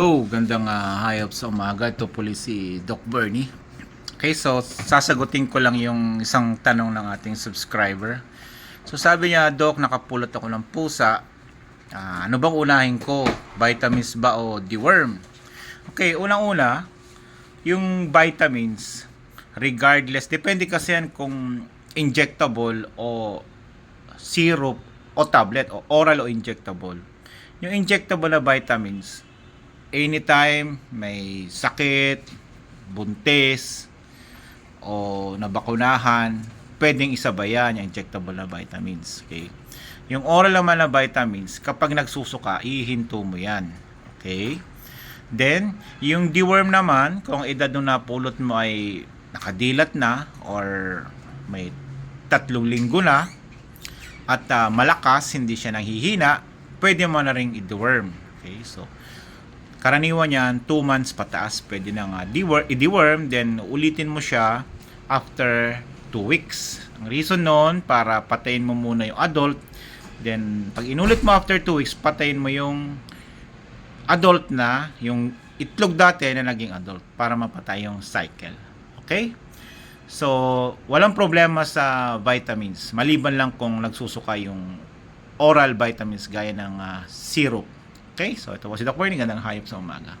Oh, gandang uh, hayop sa umaga. Ito po si Doc Bernie. Okay, so sasagutin ko lang yung isang tanong ng ating subscriber. So sabi niya, Doc, nakapulot ako ng pusa. Ah, ano bang unahin ko? Vitamins ba o deworm? Okay, unang-una, yung vitamins, regardless, depende kasi yan kung injectable o syrup o tablet o oral o injectable. Yung injectable na vitamins, anytime may sakit, buntis, o nabakunahan, pwedeng isabayan yung injectable na vitamins. Okay? Yung oral naman na vitamins, kapag nagsusuka, ihinto mo yan. Okay? Then, yung deworm naman, kung edad nung napulot mo ay nakadilat na or may tatlong linggo na at ah, malakas, hindi siya nanghihina, pwede mo na ring i-deworm. Okay? So, karaniwan yan, 2 months pataas, pwede na nga deworm, i-deworm, then ulitin mo siya after 2 weeks. Ang reason nun, para patayin mo muna yung adult, then pag inulit mo after 2 weeks, patayin mo yung adult na, yung itlog dati na naging adult, para mapatay yung cycle. Okay? So, walang problema sa vitamins, maliban lang kung nagsusuka yung oral vitamins gaya ng ah, syrup. Okay? So, ito po si Doc Bernie, gandang hayop sa umaga.